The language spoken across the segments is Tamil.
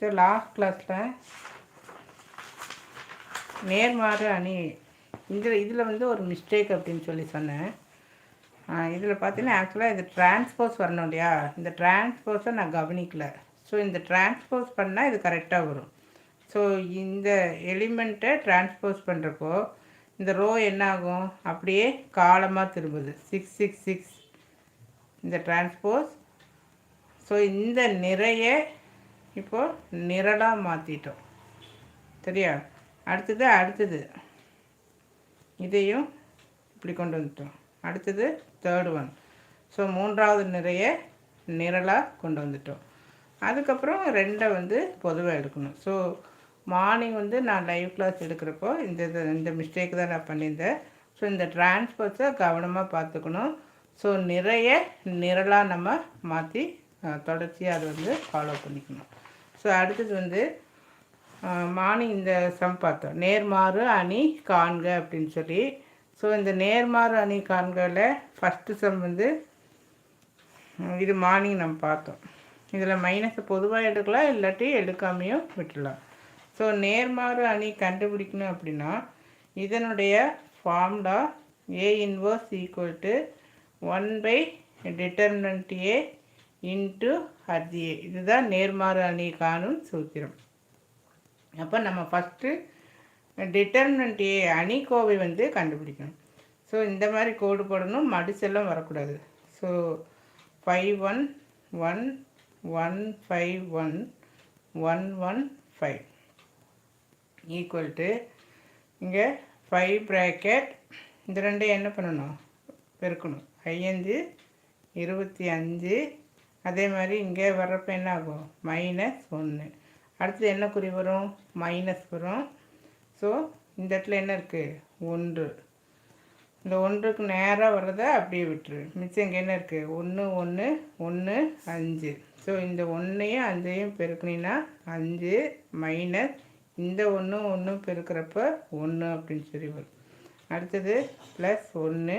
ஸோ லாஸ்ட் கிளாஸில் நேர்மாறு அணி. இதில் இதில் வந்து ஒரு மிஸ்டேக் அப்படின்னு சொல்லி சொன்னேன். இதில் பார்த்தீங்கன்னா ஆக்சுவலாக இது டிரான்ஸ்போஸ் வரணும் இல்லையா? இந்த டிரான்ஸ்போஸை நான் கவனிக்கல. ஸோ இந்த டிரான்ஸ்போஸ் பண்ணால் இது கரெக்டாக வரும். ஸோ இந்த எலிமெண்ட்டை டிரான்ஸ்போஸ் பண்ணுறப்போ இந்த ரோ என்ன ஆகும் அப்படியே காலமாக திரும்புது. சிக்ஸ் சிக்ஸ் சிக்ஸ் இந்த டிரான்ஸ்போஸ் ஸோ இந்த நிறைய இப்போது நிரலாக மாற்றிட்டோம் சரியா? அடுத்தது அடுத்தது. இதையும் இப்படி கொண்டு வந்துட்டோம். அடுத்தது தேர்ட் ஒன் ஸோ மூன்றாவது நிறைய நிரலாக கொண்டு வந்துட்டோம். அதுக்கப்புறம் ரெண்டை வந்து பொதுவாக எடுக்கணும். ஸோ மார்னிங் வந்து நான் லைவ் கிளாஸ் எடுக்கிறப்போ இந்த இந்த மிஸ்டேக் தான் நான் பண்ணியிருந்தேன். ஸோ இந்த டிரான்ஸ்போர்ட்ஸை கவனமாக பார்த்துக்கணும். ஸோ நிறைய நிரலாக நம்ம மாற்றி தொடர்ச்சியாக அதை வந்து ஃபாலோ பண்ணிக்கணும். ஸோ அடுத்தது வந்து மார்னிங் இந்த சம் பார்த்தோம். நேர்மாறு அணி காண்க அப்படின்னு சொல்லி. ஸோ இந்த நேர்மாறு அணி காண்கல ஃபஸ்ட்டு சம் வந்து இது மார்னிங் நம்ம பார்த்தோம். இதில் மைனஸை பொதுவாக எடுக்கலாம் இல்லாட்டி எடுக்காமையும் விட்டுடலாம் ஸோ நேர்மாறு அணி கண்டுபிடிக்கணும் அப்படின்னா இதனுடைய ஃபார்ம்டா A inverse equal to one by determinant A into adj A இதுதான் நேர்மாறு அணி காணும் சூத்திரம். அப்போ நம்ம ஃபஸ்ட்டு டிட்டர்மினன்ட் ஏ அணிக்கோவை வந்து கண்டுபிடிக்கணும். ஸோ இந்த மாதிரி கோடு போடணும் மடிச்செல்லாம் வரக்கூடாது. So five one one one five one one one five equal to இங்கே ஃபைவ் ப்ராக்கெட் இந்த ரெண்டையும் என்ன பண்ணணும்? பெருக்கணும். ஐந்து இருபத்தி அஞ்சு அதே மாதிரி இங்கே வர்றப்ப என்ன ஆகும்? மைனஸ் ஒன்று அடுத்து என்ன குறி வரும்? மைனஸ் வரும். ஸோ இந்த இடத்துல என்ன இருக்குது ஒன்று. இந்த ஒன்றுக்கு நேராக வர்றதை அப்படியே விட்டுரு. மிச்சம் இங்கே என்ன இருக்குது ஒன்று ஒன்று ஒன்று அஞ்சு. ஸோ இந்த ஒன்றையும் அஞ்சையும் பெருக்குனீங்கன்னா அஞ்சு மைனஸ் இந்த ஒன்று ஒன்று பெருக்கிறப்ப ஒன்று அப்படின்னு சொல்லி வரும். அடுத்தது ப்ளஸ் ஒன்று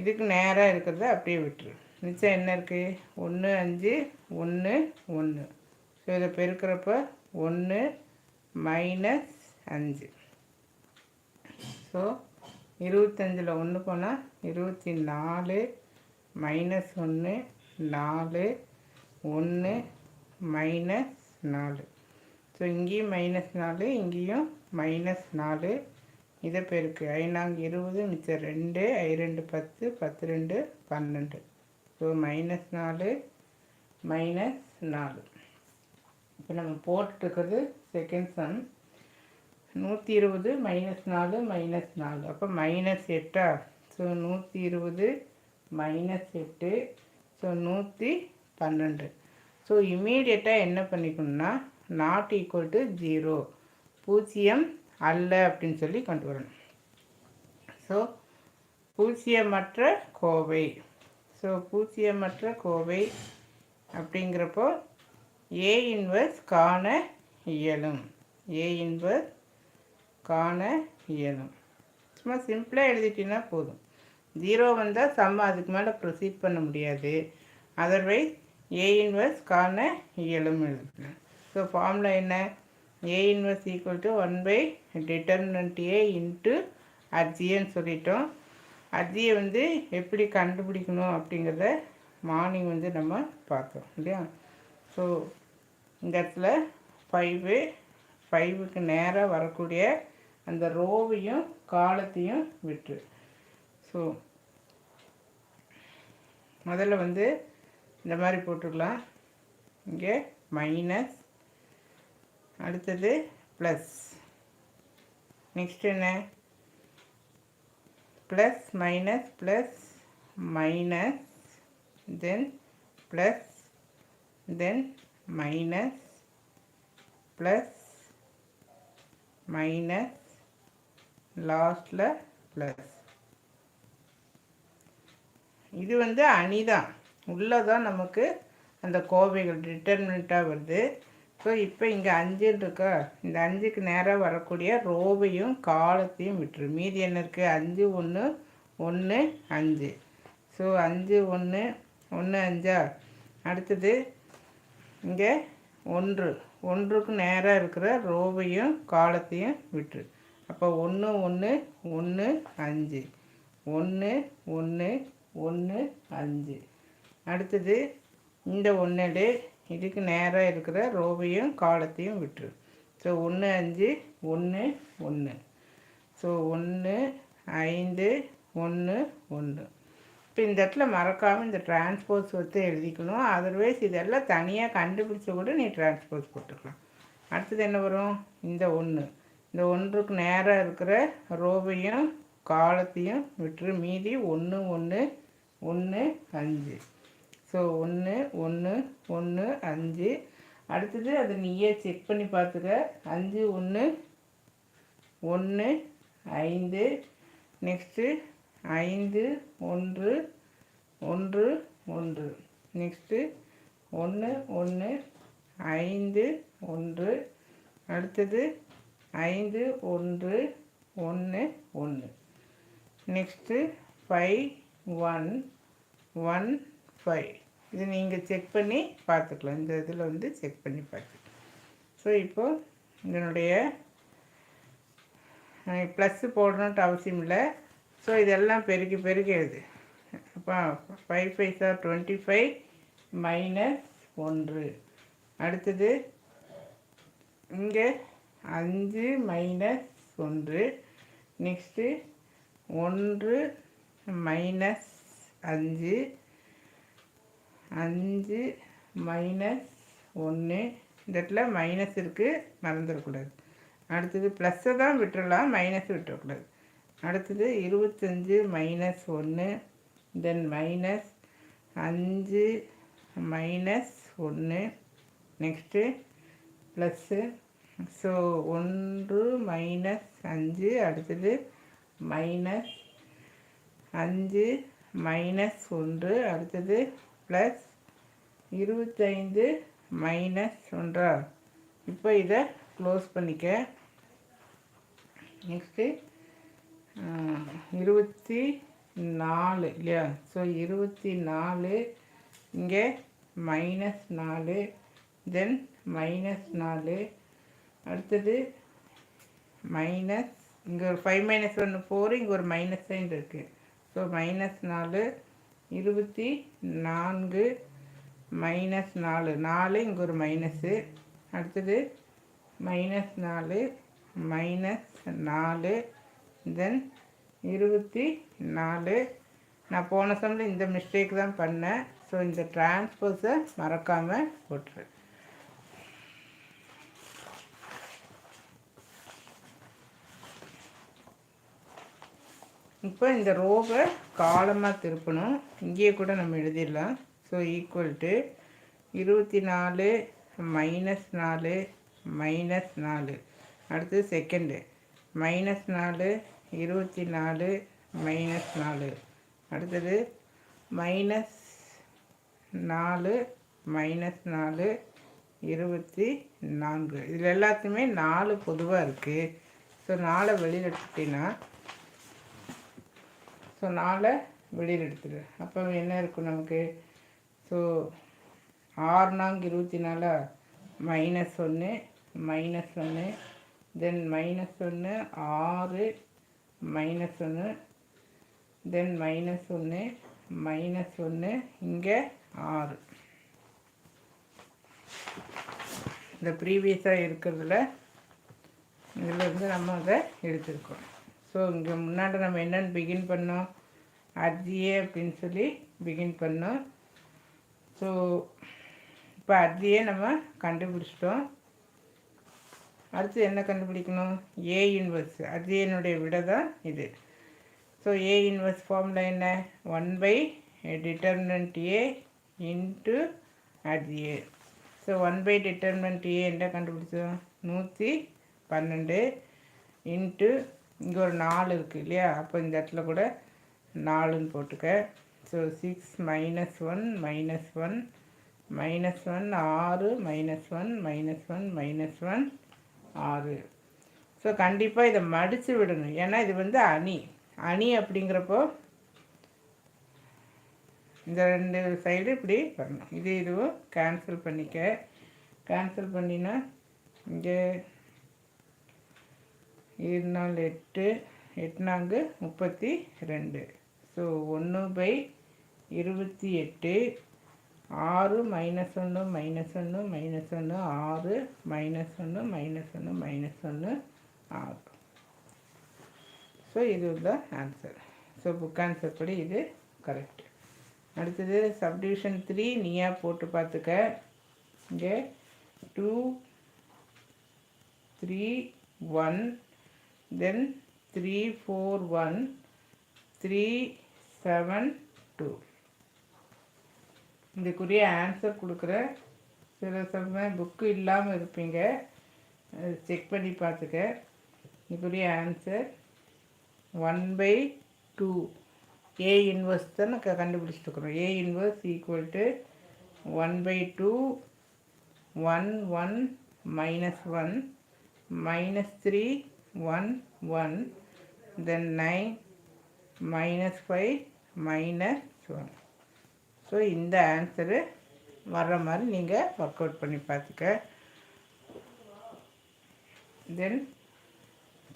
இதுக்கு நேராக இருக்கிறத அப்படியே விட்டுரு. மிச்சம் என்ன இருக்குது ஒன்று அஞ்சு ஒன்று ஒன்று ஸோ இதை பெருக்கிறப்ப ஒன்று மைனஸ் அஞ்சு. ஸோ இருபத்தஞ்சில் ஒன்று போனால் இருபத்தி நாலு மைனஸ் ஒன்று நாலு ஒன்று மைனஸ் நாலு. ஸோ இங்கேயும் மைனஸ் நாலு இங்கேயும் மைனஸ் நாலு. இதை பெருக்கு. ஐநாங்க இருபது மிச்சம் ரெண்டு ஐ ரெண்டு பத்து பத்து ரெண்டு பன்னெண்டு. ஸோ மைனஸ் நாலு மைனஸ் நாலு. இப்போ நம்ம போட்டுருக்கிறது செகண்ட் சம் நூற்றி இருபது மைனஸ் நாலு மைனஸ் நாலு. அப்போ மைனஸ் எட்டா? ஸோ நூற்றி இருபது மைனஸ் எட்டு. ஸோ நூற்றி பன்னெண்டு. ஸோ இமீடியட்டாக என்ன பண்ணிக்கணும்னா நாட் ஈக்குவல் டு ஜீரோ பூஜ்ஜியம் அல்ல அப்படின்னு சொல்லி கொண்டு வரணும். ஸோ பூஜ்ஜியமற்ற கோவை. ஸோ பூஜ்ஜியமற்ற கோவை அப்படிங்கிறப்போ ஏ இன்வர்ஸ் காண இயலும். ஏ இன்வர்ஸ் காண இயலும். சும்மா சிம்பிளாக எழுதிட்டீங்கன்னா போதும். ஜீரோ வந்தால் சம்ம அதுக்கு மேலே ப்ரொசீட் பண்ண முடியாது. அதர்வைஸ் ஏ இன்வர்ஸ் காண இயலும் எழுதிக்கலாம் ஸோ ஃபார்முலா என்ன? A inverse equal to one by determinant A into அர்ஜின்னு சொல்லிட்டோம். அதையே வந்து எப்படி கண்டுபிடிக்கணும் அப்படிங்கிறத மார்னிங் வந்து நம்ம பார்த்தோம் இல்லையா? ஸோ இந்த இடத்துல ஃபைவு ஃபைவுக்கு நேராக வரக்கூடிய அந்த ரோவையும் காலத்தையும் விட்டு ஸோ முதல்ல வந்து இந்த மாதிரி போட்டுக்கலாம். இங்கே மைனஸ் அடுத்தது ப்ளஸ் நெக்ஸ்ட் என்ன? Plus minus plus minus then plus then minus plus minus லாஸ்டில் plus இது வந்து அணிதான். உள்ளே தான் நமக்கு அந்த கோவைகள் டிட்டர்மினண்ட்டாக வருது. ஸோ இப்போ இங்கே அஞ்சுன்னு இருக்கா இந்த அஞ்சுக்கு நேராக வரக்கூடிய ரோவையும் காலத்தையும் விட்டுரு. மீதி என்ன இருக்குது அஞ்சு ஒன்று ஒன்று அஞ்சு. ஸோ அஞ்சு ஒன்று ஒன்று அஞ்சா? அடுத்தது இங்கே ஒன்று. ஒன்றுக்கு நேராக இருக்கிற ரோவையும் காலத்தையும் விட்டுரு. அப்போ ஒன்று ஒன்று ஒன்று அஞ்சு. ஒன்று ஒன்று ஒன்று அஞ்சு. அடுத்தது இந்த ஒன்று இதுக்கு நேராக இருக்கிற ரோவையும் காலத்தையும் விட்டுரு. ஸோ ஒன்று அஞ்சு ஒன்று ஒன்று ஸோ ஒன்று ஐந்து ஒன்று ஒன்று இப்போ இந்த இடத்துல மறக்காமல் இந்த டிரான்ஸ்போர்ட்ஸ் வந்து எழுதிக்கணும். அதர்வைஸ் இதெல்லாம் தனியாக கண்டுபிடிச்ச கூட நீ டிரான்ஸ்போர்ட்ஸ் போட்டுக்கலாம். அடுத்தது என்ன வரும்? இந்த ஒன்று இந்த ஒன்றுக்கு நேராக இருக்கிற ரோவையும் காலத்தையும் விட்டுரு. மீதி ஒன்று ஒன்று ஒன்று அஞ்சு. ஸோ ஒன்று ஒன்று ஒன்று அஞ்சு. அடுத்தது அதை நீயே செக் பண்ணி பார்த்துக்க. அஞ்சு ஒன்று ஒன்று ஐந்து. நெக்ஸ்ட்டு ஐந்து ஒன்று ஒன்று ஒன்று. நெக்ஸ்ட்டு ஒன்று ஒன்று ஐந்து ஒன்று. அடுத்தது ஐந்து ஒன்று ஒன்று ஒன்று next five one one five இது நீங்கள் செக் பண்ணி பார்த்துக்கலாம். இந்த இதில் வந்து செக் பண்ணி பார்த்துக்கலாம். ஸோ இப்போது இதனுடைய ப்ளஸ்ஸு போடணுன்ட்டு அவசியம் இல்லை. ஸோ இதெல்லாம் பெருக்கி பெருக்கி எழுது. அப்போ five five sir twenty five minus ஒன்று. அடுத்தது இங்கே அஞ்சு மைனஸ் ஒன்று. நெக்ஸ்ட்டு ஒன்று மைனஸ் அஞ்சு. அஞ்சு மைனஸ் ஒன்று இந்த இடத்துல மைனஸ் இருக்குது மறந்துடக்கூடாது. அடுத்தது ப்ளஸ்ஸை தான் விட்டுறலாம் மைனஸ் விட்டுறக்கூடாது. அடுத்தது இருபத்தஞ்சு மைனஸ் ஒன்று தென் மைனஸ் அஞ்சு மைனஸ் ஒன்று நெக்ஸ்ட்டு ப்ளஸ்ஸு ஸோ ஒன்று மைனஸ் அஞ்சு அடுத்தது மைனஸ் அஞ்சு மைனஸ் ஒன்று அடுத்தது ப்ளஸ் இருபத்தைந்து மைனஸ் ஒன்றா? இப்போ இதை க்ளோஸ் பண்ணிக்க. நெக்ஸ்ட்டு இருபத்தி நாலு இல்லையா? ஸோ இருபத்தி நாலு இங்கே மைனஸ் நாலு தென் மைனஸ் நாலு. அடுத்தது மைனஸ் இங்கே ஒரு ஃபைவ் மைனஸ் ஒன்று ஃபோர் இங்கே ஒரு மைனஸ் சைன் இருக்குது ஸோ மைனஸ் நாலு இருபத்தி நான்கு மைனஸ் நாலு. நாலு இங்கே ஒரு மைனஸு அடுத்தது மைனஸ் நாலு மைனஸ் நாலு தென் இருபத்தி நாலு. நான் போன சமயம் இந்த மிஸ்டேக் தான் பண்ணேன். ஸோ இந்த டிரான்ஸ்போஸை மறக்காமல் போட்டுரு. இப்போ இந்த ரோவை காலமாக திருப்பணும். இங்கேயே கூட நம்ம எழுதிடலாம். ஸோ ஈக்குவல் டு இருபத்தி நாலு மைனஸ் நாலு மைனஸ் நாலு. அடுத்து செகண்டு மைனஸ் நாலு இருபத்தி நாலு மைனஸ் நாலு. அடுத்தது மைனஸ் நாலு மைனஸ் நாலு இருபத்தி நான்கு. இதில் எல்லாத்துக்குமே நாலு பொதுவாக இருக்குது ஸோ நாலை வெளியில் ஸோ நாளை வெளியில் எடுத்துடு. அப்போ என்ன இருக்கும் நமக்கு? ஸோ ஆறு நான்கு இருபத்தி நாலா மைனஸ் ஒன்று மைனஸ் ஒன்று தென் மைனஸ் ஒன்று ஆறு மைனஸ் ஒன்று தென் மைனஸ் ஒன்று மைனஸ் ஒன்று இங்கே ஆறு. இந்த ப்ரீவியஸாக இருக்கிறதுல இதில் இருந்து நம்ம அதை எடுத்துருக்கோம். ஸோ இங்கே முன்னாடி நம்ம என்னென்னு பிகின் பண்ணோம்? அர்ஜியே அப்படின்னு சொல்லி பிகின் பண்ணோம். ஸோ இப்போ அர்ஜியே நம்ம கண்டுபிடிச்சிட்டோம். அடுத்து என்ன கண்டுபிடிக்கணும்? ஏ இன்வர்ஸ் அர்ஜியனுடைய விட தான் இது. ஸோ ஏ இன்வர்ஸ் ஃபார்மில் என்ன? One by determinant A into adj A so one by determinant A என்ன கண்டுபிடிச்சோம்? நூற்றி பன்னெண்டு இன்ட்டு இங்கே ஒரு நாலு இருக்குது இல்லையா? அப்போ இந்த இடத்துல கூட நாலுன்னு போட்டுக்க. So six minus one minus one minus one ஆறு minus one minus one minus one ஆறு. ஸோ கண்டிப்பாக இதை மடித்து விடணும். ஏன்னா இது வந்து அணி. அணி அப்படிங்கிறப்போ இந்த ரெண்டு சைடு இப்படி வரணும். இது இதுவும் கேன்சல் பண்ணிக்க. கேன்சல் பண்ணினா இங்கே ஏழு நாள் எட்டு எட்டு நான்கு முப்பத்தி ரெண்டு. ஸோ ஒன்று பை இருபத்தி எட்டு ஆறு மைனஸ் ஒன்று மைனஸ் ஒன்று மைனஸ் ஒன்று ஆறு மைனஸ் ஒன்று மைனஸ் ஒன்று மைனஸ் ஒன்று ஆறு. ஸோ இது தான் ஆன்சர் ஸோ புக் ஆன்சர் படி இது கரெக்ட் அடுத்தது சப்டிவிஷன் த்ரீ நீயாக போட்டு பார்த்துக்க? இங்கே two three one then three four one three seven two இதுக்குரிய ஆன்சர் கொடுக்குற சில சமயம் புக்கு இல்லாமல் இருப்பீங்க. செக் பண்ணி பார்த்துக்க. இதுக்குரிய answer one by two A inverse தான் க கண்டுபிடிச்சிட்டுருக்குறோம் A inverse equal to one by two one one minus one minus three one one then nine minus five minus one so இந்த ஆன்சரு வர்ற மாதிரி நீங்கள் ஒர்க் அவுட் பண்ணி பார்த்துக்க then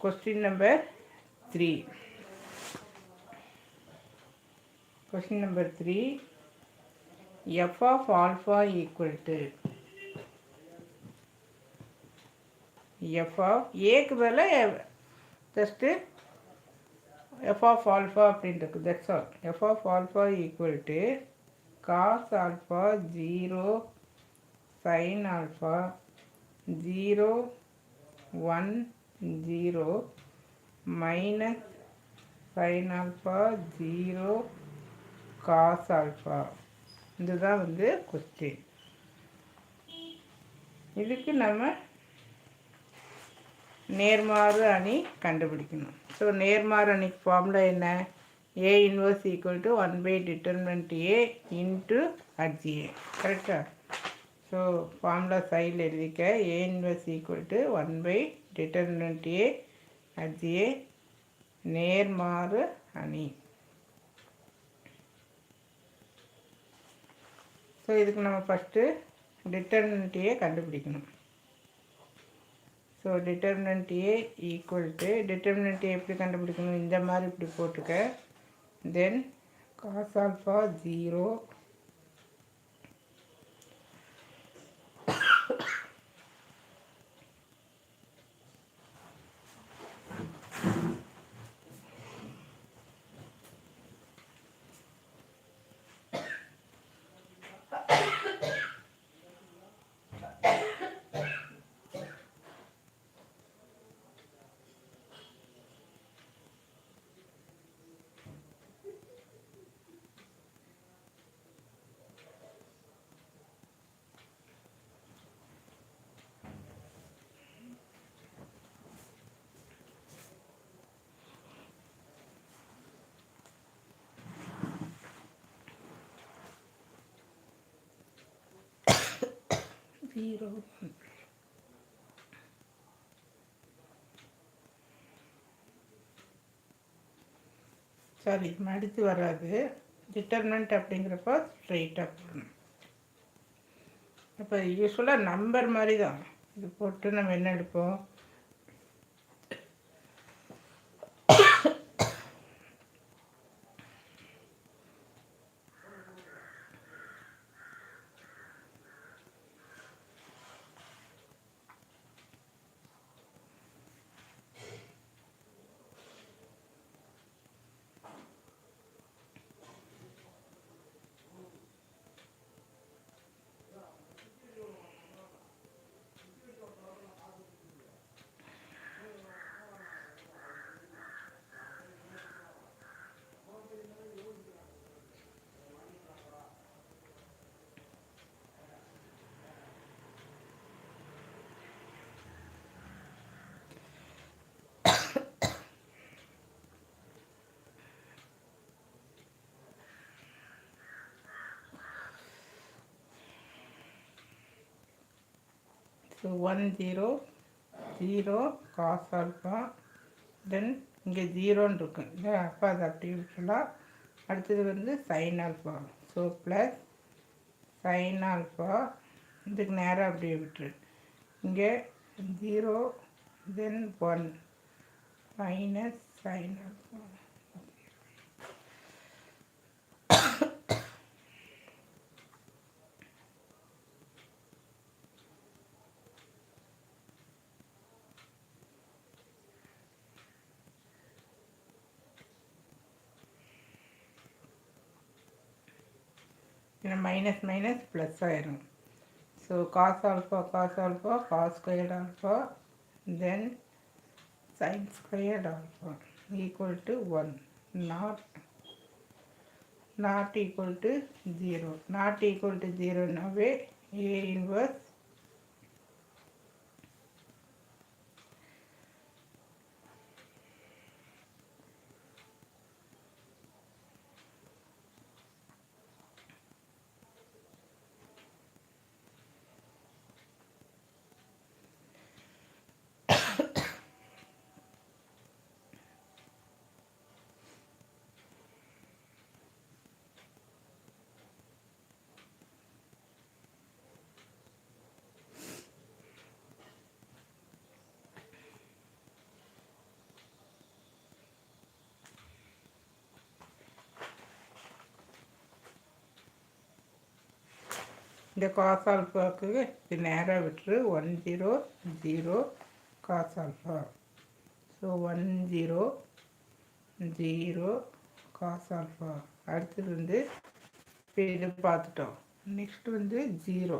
question number three question number three F of alpha equal to F of ஏக்கு பதில் ஜஸ்ட்டு எஃப் ஆஃப் ஆல்ஃபா அப்படின்ட்டு that's all F of alpha equal to cos alpha zero sine alpha zero one zero minus sine alpha zero cos alpha இதுதான் வந்து கொஸ்டின் இதுக்கு நம்ம நேர்மாறு அணி கண்டுபிடிக்கணும். ஸோ நேர்மாறு அணிக்கு ஃபார்முலா என்ன? A inverse equal to one by determinant A into adj A கரெக்டா ஸோ ஃபார்முலா சைடில் எழுதிக்க A inverse equal to one by determinant A adj A நேர்மாறு அணி. ஸோ இதுக்கு நம்ம ஃபஸ்ட்டு டிட்டர்மினண்ட்டையே கண்டுபிடிக்கணும். So determinant A equal to determinant A எப்படி கண்டுபிடிக்கணும்? இந்த மாதிரி இப்படி போட்டுக்க. Then cos alpha zero zero sorry மடித்து வராது. டிட்டர்மெண்ட் அப்படிங்கிறப்போ ஸ்ட்ரைட்டாக போடணும் இப்போ யூஸ்ஃபுல்லாக நம்பர் மாதிரி தான் இது போட்டு நம்ம என்ன எடுப்போம்? So one zero zero cos alpha then இங்கே ஜீரோன்னு இருக்கும் இல்லையா? அப்போ அது அப்படி விட்டுலாம் அடுத்தது வந்து sine alpha so plus sine alpha இதுக்கு நேராக அப்படியே விட்டுரு. இங்கே zero then one minus sine ஏன்னா மைனஸ் மைனஸ் ப்ளஸ் ஆயிரும் so cos alpha cos alpha cos squared alpha then sine squared alpha equal to one not not equal to zero not equal to ஜீரோனாவே a inverse இந்த காஸ் ஆல்ஃபாவுக்கு இது நேராக விட்டுரு. One zero zero cos alpha so one zero zero cos alpha அடுத்தது வந்து இப்போ இது பார்த்துட்டோம். நெக்ஸ்ட் வந்து ஜீரோ.